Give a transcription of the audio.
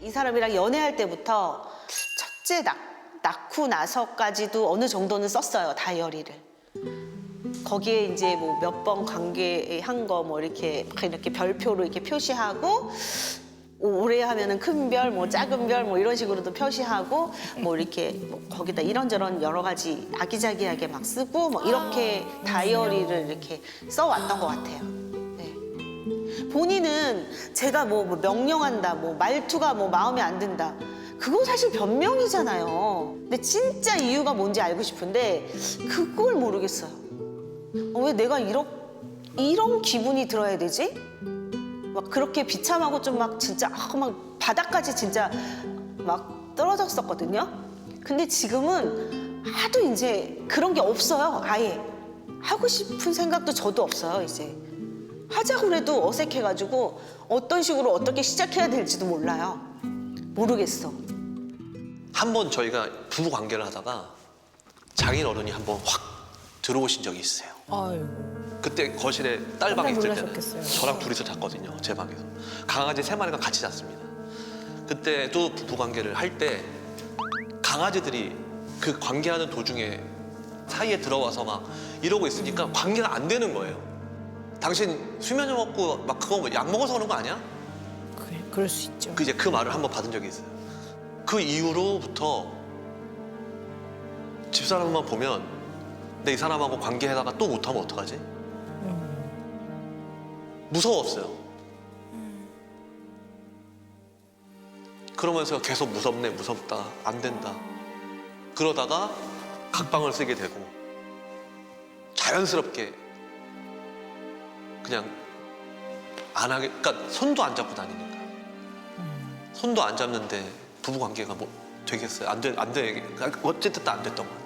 이 사람이랑 연애할 때부터 첫째 낳, 낳고 나서까지도 어느 정도는 썼어요 다이어리를. 거기에 이제 뭐 몇 번 관계한 거 뭐 이렇게 막 이렇게 별표로 이렇게 표시하고 오래 하면은 큰 별, 뭐 작은 별, 뭐 이런 식으로도 표시하고 뭐 이렇게 뭐 거기다 이런저런 여러 가지 아기자기하게 막 쓰고 뭐 이렇게 다이어리를 이렇게 써왔던 것 같아요. 네. 본인은 제가 뭐, 뭐 명령한다, 뭐 말투가 뭐 마음에 안 든다. 그건 사실 변명이잖아요. 근데 진짜 이유가 뭔지 알고 싶은데 그걸 모르겠어요. 어, 왜 내가 이런 이런 기분이 들어야 되지? 막 그렇게 비참하고 좀 막 진짜 아, 막 바닥까지 진짜 막 떨어졌었거든요. 근데 지금은 하도 이제 그런 게 없어요. 아예 하고 싶은 생각도 저도 없어요. 이제 하자고 해도 어색해가지고 어떤 식으로 어떻게 시작해야 될지도 몰라요. 모르겠어. 한 번 저희가 부부 관계를 하다가 장인 어른이 한 번 확 들어오신 적이 있어요. 아유. 그때 거실에 딸 방에 있을 때는 놀라셨겠어요. 저랑 둘이서 잤거든요. 제 방에서. 강아지 세 마리가 같이 잤습니다. 그때도 부부 관계를 할 때 강아지들이 그 관계하는 도중에 사이에 들어와서 막 이러고 있으니까 관계가 안 되는 거예요. 당신 수면제 먹고 막 그거 뭐약 먹어서 그런 거 아니야? 그래, 그럴 수 있죠. 그 이제 그 말을 한번 받은 적이 있어요. 그 이후로부터 집사람만 보면 내 이 사람하고 관계하다가 또 못하면 어떡하지? 무서웠어요. 그러면서 계속 무섭네, 무섭다, 안 된다. 그러다가 각방을 쓰게 되고 자연스럽게 그냥 안 하게, 그러니까 손도 안 잡고 다니니까. 손도 안 잡는데 부부 관계가 뭐 되겠어요? 안 돼, 안 돼. 어쨌든 안 됐던 거예요.